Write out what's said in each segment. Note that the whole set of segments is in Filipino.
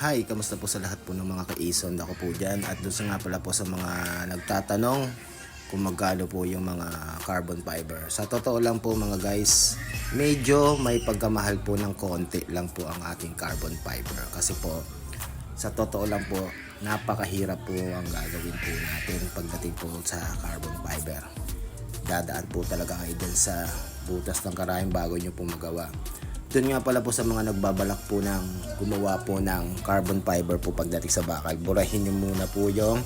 Hi, kamusta po sa lahat po ng mga kaison ako po dyan at doon sa nga pala po sa mga nagtatanong kung magkano po yung mga carbon fiber. Sa totoo lang po mga guys, medyo may pagkamahal po ng konti lang po ang ating carbon fiber. Kasi po, sa totoo lang po, napakahirap po ang gagawin po natin pagdating po sa carbon fiber. Dadaan po talaga kayo dyan sa butas ng karayang bago nyo po magawa. Doon nga pala po sa mga nagbabalak po ng gumawa po ng carbon fiber po pagdating sa bakal. Burahin nyo muna po yung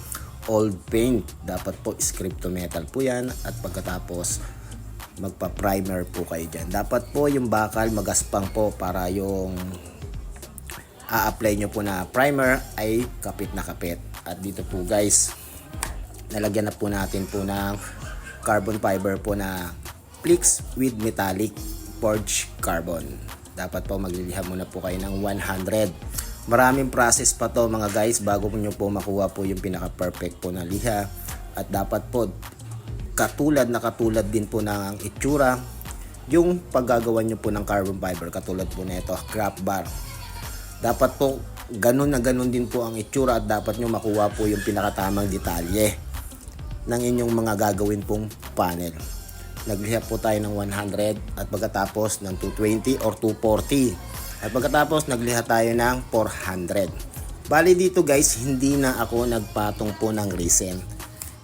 old paint. Dapat po scripto metal po yan at pagkatapos magpa-primer po kayo dyan. Dapat po yung bakal magaspang po para yung a-apply nyo po na primer ay kapit na kapit. At dito po guys, nalagyan na po natin po ng carbon fiber po na Flix with metallic forged carbon. Dapat po magliliha muna po kayo ng 100. Maraming process pa to mga guys bago nyo po makuha po yung pinaka-perfect po na liha. At dapat po katulad na katulad din po ng itsura yung paggagawa nyo po ng carbon fiber katulad po na ito, craft bar. Dapat po ganun na ganun din po ang itsura at dapat nyo makuha po yung pinakatamang detalye ng inyong mga gagawin pong panel. Nagliha po tayo ng 100 at pagkatapos ng 220 or 240. At pagkatapos nagliha tayo ng 400. Bali dito guys, hindi na ako nagpatong po ng resin.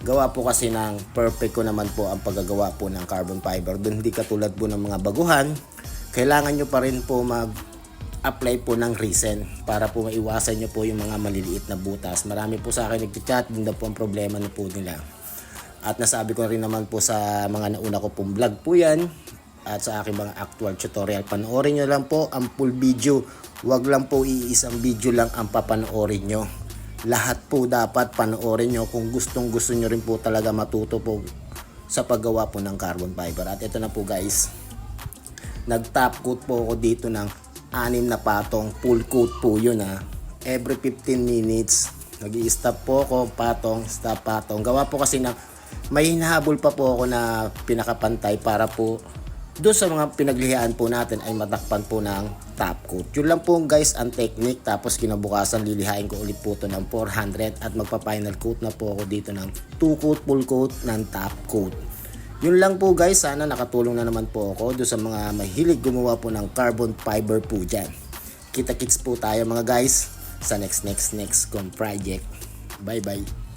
Gawa po kasi ng perfect ko naman po ang paggagawa po ng carbon fiber. Doon hindi katulad po ng mga baguhan, kailangan nyo pa rin po mag apply po ng resin para po maiwasan nyo po yung mga maliliit na butas. Marami po sa akin nagchat, din daw po ang problema na po nila. At nasabi ko rin naman po sa mga nauna ko pong vlog po yan at sa aking mga actual tutorial. Panoorin nyo lang po ang full video. Huwag lang po iisang video lang ang papanoorin nyo. Lahat po dapat panoorin nyo kung gustong gusto nyo rin po talaga matuto po sa paggawa po ng carbon fiber. At ito na po guys, nag-top coat po ako dito ng anim na patong. Full coat po yun ha. Every 15 minutes, nag stop po ako, patong, stop, patong. Gawa po kasi ng may hinahabol pa po ako na pinakapantay para po doon sa mga pinaglihaan po natin ay matakpan po ng top coat. Yun lang po guys ang technique tapos kinabukasan lilihain ko ulit po ito ng 400 at magpa-final coat na po ako dito ng 2 coat full coat ng top coat. Yun lang po guys, sana nakatulong na naman po ako doon sa mga mahilig gumawa po ng carbon fiber po dyan. Kita-kits po tayo mga guys sa next next next kong project. Bye bye.